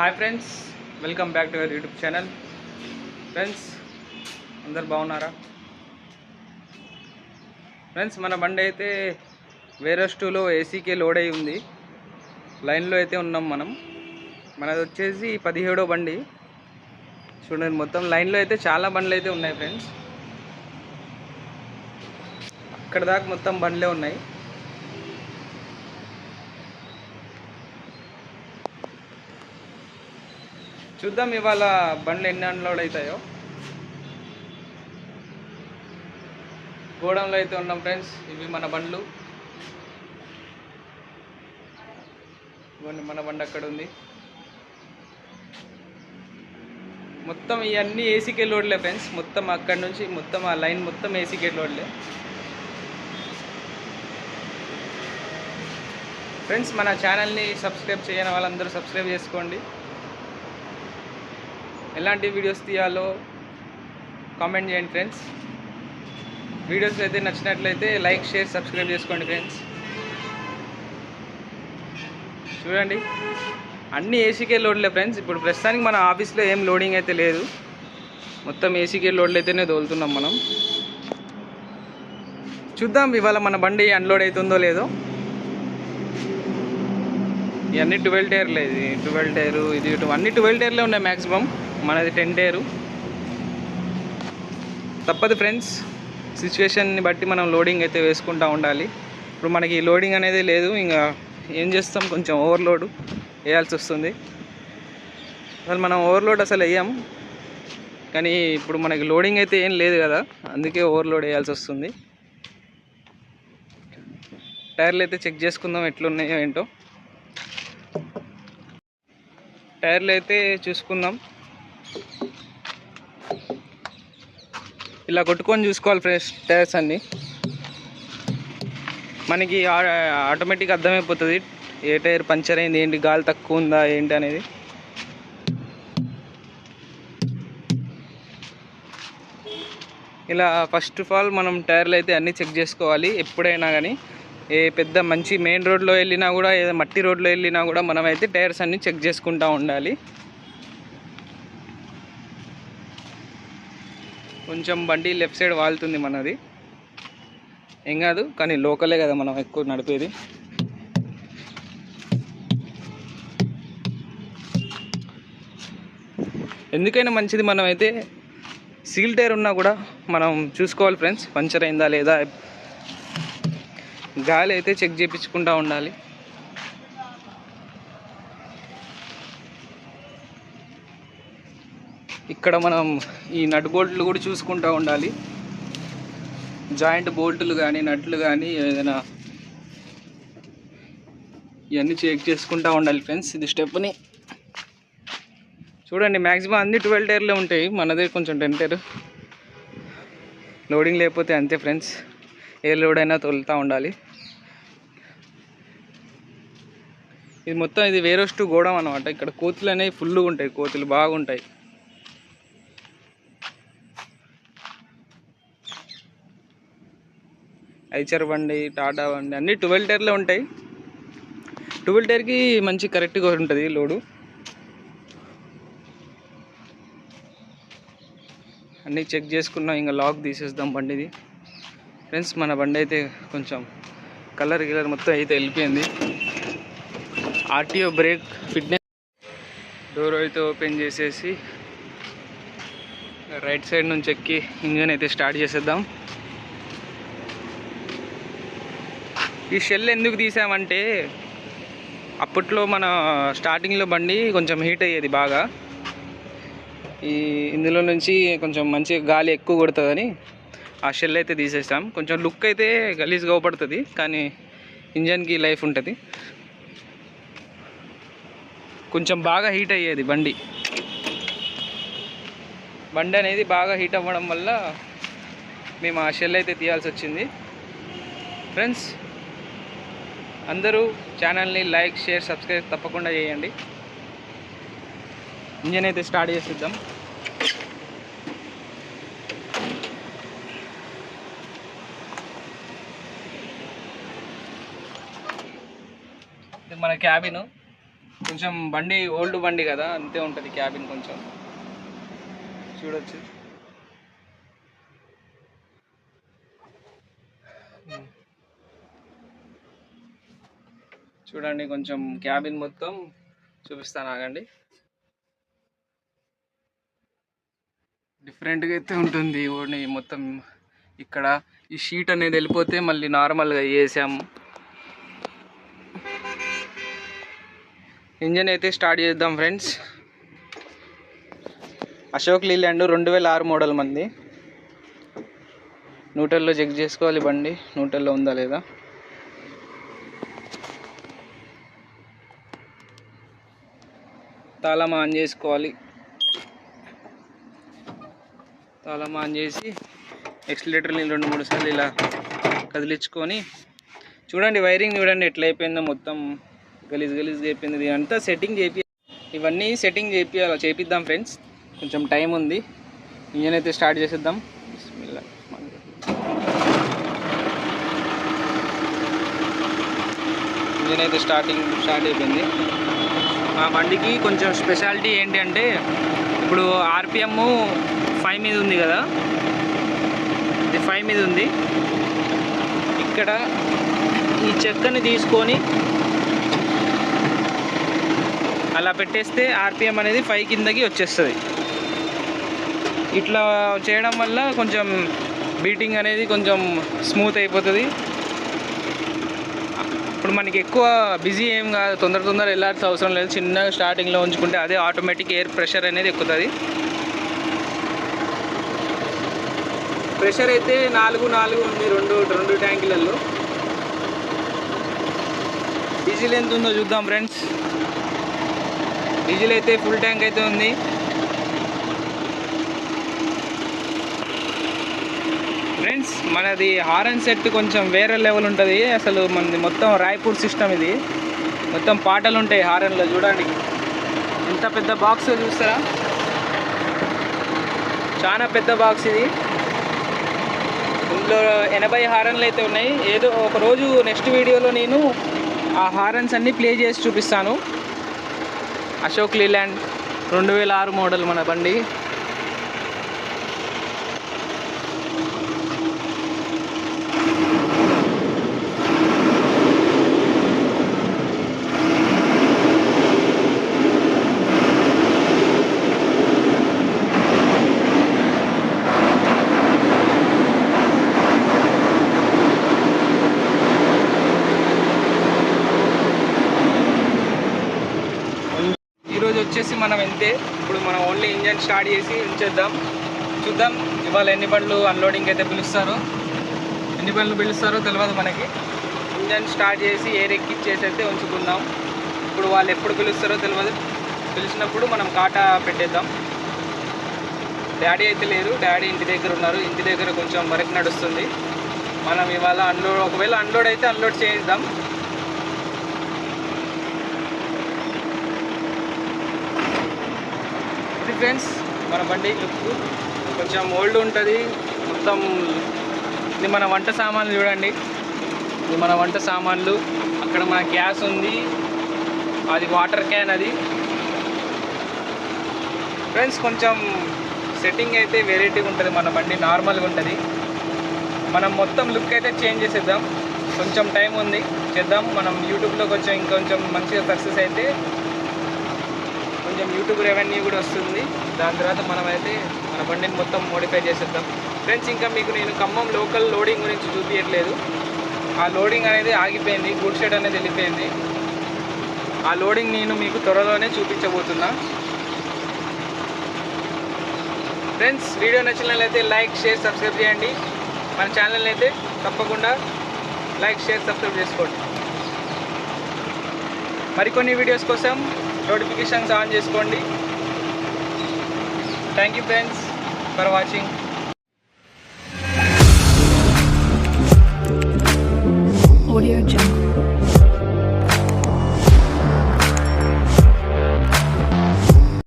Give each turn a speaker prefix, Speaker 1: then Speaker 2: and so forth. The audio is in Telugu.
Speaker 1: Hi friends welcome back to our YouTube channel friends అందరు బాగున్నారా? ఫ్రెండ్స్ మన బండి అయితే వేరస్ టూలో ఏసీకే లోడ్ అయి ఉంది. లైన్లో అయితే ఉన్నాం మనం. మనది వచ్చేసి పదిహేడో బండి. చూడండి మొత్తం లైన్లో అయితే చాలా బండ్లు అయితే ఉన్నాయి ఫ్రెండ్స్ అక్కడ దాకా మొత్తం బండ్లే ఉన్నాయి. చూద్దాం ఇవాళ బండ్లు ఎన్ని అన్లోడ్ అవుతాయో గోడంలో అయితే ఉన్నాం ఫ్రెండ్స్ ఇవి మన బండ్లు. ఇవన్నీ మన బండి అక్కడ ఉంది. మొత్తం ఇవన్నీ ఏసీకే లోడ్లే ఫ్రెండ్స్ మొత్తం అక్కడ నుంచి మొత్తం ఆ లైన్ మొత్తం ఏసీకే లోడ్లే. ఫ్రెండ్స్ మన ఛానల్ని సబ్స్క్రైబ్ చేయని వాళ్ళందరూ సబ్స్క్రైబ్ చేసుకోండి. ఎలాంటి వీడియోస్ తీయాలో కామెంట్ చేయండి ఫ్రెండ్స్ వీడియోస్ అయితే నచ్చినట్లయితే లైక్ షేర్ సబ్స్క్రైబ్ చేసుకోండి ఫ్రెండ్స్ చూడండి అన్ని ఏసీకే లోడ్లే ఫ్రెండ్స్ ఇప్పుడు ప్రస్తుతానికి మన ఆఫీస్లో ఏం లోడింగ్ అయితే లేదు. మొత్తం ఏసీకే లోడ్లు అయితేనే తోలుతున్నాం మనం. చూద్దాం ఇవాళ మన బండి అన్లోడ్ అవుతుందో లేదో. ఇవన్నీ ట్వెల్వ్ టైర్లే ఇది ట్వెల్వ్ టైరు ఇది ఇటు అన్ని ట్వెల్వ్ టైర్లే ఉన్నాయి మ్యాక్సిమం మనది టెన్ టైరు. తప్పదు ఫ్రెండ్స్. సిచ్యువేషన్ని బట్టి మనం లోడింగ్ అయితే వేసుకుంటూ ఉండాలి. ఇప్పుడు మనకి లోడింగ్ అనేది లేదు ఇంకా ఏం చేస్తాం? కొంచెం ఓవర్లోడ్ వేయాల్సి వస్తుంది. అసలు మనం ఓవర్లోడ్ అసలు వేయం. కానీ ఇప్పుడు మనకి లోడింగ్ అయితే ఏం లేదు కదా అందుకే ఓవర్లోడ్ వేయాల్సి వస్తుంది. టైర్లు అయితే చెక్ చేసుకుందాం ఎట్లున్నాయో ఏంటో. టైర్లు అయితే చూసుకుందాం. ఇలా కొట్టుకొని చూసుకోవాలి ఫ్రెష్ టైర్స్ అన్ని. మనకి ఆటోమేటిక్ అర్థమైపోతుంది. ఏ టైర్ పంచర్ అయింది ఏంటి గాలి తక్కువ ఉందా ఏంటి అనేది. ఇలా ఫస్ట్ ఆఫ్ ఆల్ మనం టైర్లు అయితే అన్నీ చెక్ చేసుకోవాలి ఎప్పుడైనా కానీ. ఏ పెద్ద మంచి మెయిన్ రోడ్లో వెళ్ళినా కూడా ఏదో మట్టి రోడ్లో వెళ్ళినా కూడా మనమైతే టైర్స్ అన్నీ చెక్ చేసుకుంటూ ఉండాలి. కొంచెం బండి లెఫ్ట్ సైడ్ వాళ్తుంది మనది. ఏం కాదు కానీ లోకలే కదా మనం ఎక్కువ నడిపేది. ఎందుకైనా మంచిది మనమైతే సీల్ టైర్ ఉన్నా కూడా మనం చూసుకోవాలి ఫ్రెండ్స్. పంచర్ అయిందా లేదా గాలి అయితే చెక్ చేయించుకుంటూ ఉండాలి. ఇక్కడ మనం ఈ నట్ బోల్ట్లు కూడా చూసుకుంటూ ఉండాలి. జాయింట్ బోల్టులు కానీ నట్లు కానీ ఏదైనా ఇవన్నీ చెక్ చేసుకుంటూ ఉండాలి ఫ్రెండ్స్. ఇది స్టెప్ని చూడండి మ్యాక్సిమం అన్ని ట్వెల్వ్ టైర్లే ఉంటాయి. మనదే కొంచెం టెన్ టైర్. లోడింగ్ లేకపోతే అంతే ఫ్రెండ్స్. ఏ లోడైనా తొలుతూ తోలుతూ ఉండాలి. ఇది మొత్తం ఇది వేరోస్టు గోడం అనమాట ఇక్కడ కోతులు అనేవి ఫుల్గా ఉంటాయి కోతులు బాగుంటాయి. ఐచర్ బండి టాటా బండి అన్నీ ట్వెల్వ్ టైర్లే ఉంటాయి. ట్వెల్వ్ టైర్కి మంచి కరెక్ట్గా ఉంటుంది లోడు. అన్నీ చెక్ చేసుకున్నాం ఇంకా లాక్ తీసేద్దాం బండిది. ఫ్రెండ్స్ మన బండి అయితే కొంచెం కలర్ గిలర్ మొత్తం అయితే వెళ్ళిపోయింది. ఆర్టీఓ బ్రేక్ ఫిట్నెస్ డోర్ అయితే ఓపెన్ చేసేసి రైట్ సైడ్ నుంచి ఎక్కి ఇంజన్ అయితే స్టార్ట్ చేసేద్దాం. ఈ షెల్ ఎందుకు తీసామంటే అప్పట్లో మన స్టార్టింగ్లో బండి కొంచెం హీట్ అయ్యేది బాగా. ఈ ఇందులో నుంచి కొంచెం మంచి గాలి ఎక్కువ కొడుతుందని ఆ షెల్ అయితే తీసేసాం కొంచెం లుక్ అయితే గలీజ్గా అవుపడుతుంది కానీ ఇంజన్కి లైఫ్ ఉంటుంది. కొంచెం బాగా హీట్ అయ్యేది బండి. బండి అనేది బాగా హీట్ అవ్వడం వల్ల మేము ఆ షెల్ అయితే తీయాల్సి వచ్చింది. ఫ్రెండ్స్ అందరూ ఛానల్ని లైక్ షేర్ సబ్స్క్రైబ్ తప్పకుండా చేయండి. ఇంజన్ అయితే స్టార్ట్ చేసిద్దాం. మన క్యాబిన్ కొంచెం బండి ఓల్డ్ బండి కదా అంతే ఉంటుంది క్యాబిన్ కొంచెం. చూడొచ్చు. చూడండి కొంచెం క్యాబిన్ మొత్తం. చూపిస్తాను ఆగండి. డిఫరెంట్గా అయితే ఉంటుంది ఓన్లీ మొత్తం. ఇక్కడ ఈ షీట్ అనేది వెళ్ళిపోతే మళ్ళీ నార్మల్గా వేసాము ఇంజన్ అయితే స్టార్ట్ చేద్దాం ఫ్రెండ్స్. అశోక్ లీలాండ్ రెండు వేల ఆరు మోడల్ మంది. న్యూటల్లో చెక్ చేసుకోవాలి బండి. న్యూటల్లో ఉందా లేదా? తాళం ఆన్ చేసుకోవాలి. తాళం ఆన్ చేసి ఎక్సిలేటర్ని రెండు మూడు సార్లు ఇలా కదిలించుకొని చూడండి వైరింగ్ చూడండి ఎట్లయిపోయిందో మొత్తం. గలీజ్ గలీజ్ చేయింది ఇది. అంతా సెట్టింగ్ చేపి ఇవన్నీ సెట్టింగ్ చేపియాలి చేపిద్దాం ఫ్రెండ్స్ కొంచెం టైం ఉంది. ఇంజన్ అయితే స్టార్ట్ చేసేద్దాం. ఇంజన్ అయితే స్టార్టింగ్ స్టార్ట్ అయిపోయింది. మా బండికి కొంచెం స్పెషాలిటీ ఏంటి అంటే ఇప్పుడు ఆర్పిఎమ్ ఫైవ్ మీద ఉంది కదా? ఇది ఫైవ్ మీద ఉంది. ఇక్కడ ఈ చెక్కని తీసుకొని అలా పెట్టేస్తే ఆర్పిఎం అనేది ఫైవ్ కిందకి వచ్చేస్తుంది. ఇట్లా చేయడం వల్ల కొంచెం బీటింగ్ అనేది కొంచెం స్మూత్ అయిపోతుంది. ఇప్పుడు మనకి ఎక్కువ బిజీ ఏం కాదు తొందర తొందర వెళ్ళాల్సిన అవసరం లేదు. చిన్నగా స్టార్టింగ్లో ఉంచుకుంటే అదే ఆటోమేటిక్ ఎయిర్ ప్రెషర్ అనేది ఎక్కుతుంది. ప్రెషర్ అయితే నాలుగు నాలుగు ఉంది రెండు రెండు ట్యాంకులలో డీజిల్ ఎంత ఉందో చూద్దాం ఫ్రెండ్స్ డీజిల్ అయితే ఫుల్ ట్యాంక్ అయితే ఉంది. ఫ్రెండ్స్ మనది హారన్ సెట్ కొంచెం వేరే లెవెల్ ఉంటుంది. అసలు మనది మొత్తం రాయ్పూర్ సిస్టమ్ ఇది. మొత్తం పాటలు ఉంటాయి హారన్లో చూడండి. ఎంత పెద్ద బాక్స్ చూస్తారా? చాలా పెద్ద బాక్స్ ఇది. ఇందులో ఎనభై హారన్లు అయితే ఉన్నాయి. ఏదో ఒక రోజు నెక్స్ట్ వీడియోలో నేను ఆ హారన్స్ అన్నీ ప్లే చేసి చూపిస్తాను. అశోక్ లీలాండ్ రెండు వేల ఆరు మోడల్ మన బండి. వచ్చేసి మనం ఎంతే ఇప్పుడు మనం ఓన్లీ ఇంజన్ స్టార్ట్ చేసి ఉంచేద్దాం. చూద్దాం ఇవాళ ఎన్ని బండ్లు అన్లోడింగ్ అయితే పిలుస్తారో. ఎన్ని బండ్లు పిలుస్తారో తెలియదు మనకి. ఇంజన్ స్టార్ట్ చేసి ఎయిర్ ఎక్కిచ్చేసి అయితే ఉంచుకుందాం. ఇప్పుడు వాళ్ళు ఎప్పుడు పిలుస్తారో తెలియదు పిలిచినప్పుడు మనం కాటా పెట్టేద్దాం. డాడీ అయితే లేరు. డాడీ ఇంటి దగ్గర ఉన్నారు. ఇంటి దగ్గర కొంచెం వరకు నడుస్తుంది. మనం ఇవాళ అన్లోడ్ ఒకవేళ అన్లోడ్ అయితే అన్లోడ్ చేయిద్దాం. ఫ్రెండ్స్ మన బండి లుక్ కొంచెం ఓల్డ్ ఉంటుంది. మొత్తం ఇది మన వంట సామాన్లు చూడండి. ఇది మన వంట సామాన్లు. అక్కడ మన గ్యాస్ ఉంది. అది వాటర్ క్యాన్ అది. ఫ్రెండ్స్ కొంచెం సెట్టింగ్ అయితే వెరైటీగా ఉంటుంది మన బండి నార్మల్గా ఉంటుంది. మనం మొత్తం లుక్ అయితే చేంజ్ చేసేద్దాం. కొంచెం టైం ఉంది. చేద్దాం. మనం యూట్యూబ్లో కొంచెం ఇంకొంచెం మంచిగా సక్సెస్ అయితే కొంచెం యూట్యూబ్ రెవెన్యూ కూడా వస్తుంది. దాని తర్వాత మనం అయితే మన బండిని మొత్తం మోడిఫై చేసేద్దాం. ఫ్రెండ్స్ ఇంకా మీకు నేను ఖమ్మం లోకల్ లోడింగ్ గురించి చూపించట్లేదు ఆ లోడింగ్ అనేది ఆగిపోయింది. గుడ్ షెడ్ అనేది వెళ్ళిపోయింది. ఆ లోడింగ్ నేను మీకు త్వరలోనే చూపించబోతున్నా. ఫ్రెండ్స్ వీడియో నచ్చినట్లయితే లైక్ షేర్ సబ్స్క్రైబ్ చేయండి. మన ఛానల్ అయితే తప్పకుండా లైక్ షేర్ సబ్స్క్రైబ్ చేసుకోండి. మరికొన్ని వీడియోస్ కోసం నోటిఫికేషన్స్ ఆన్ చేసుకోండి. Thank you friends for watching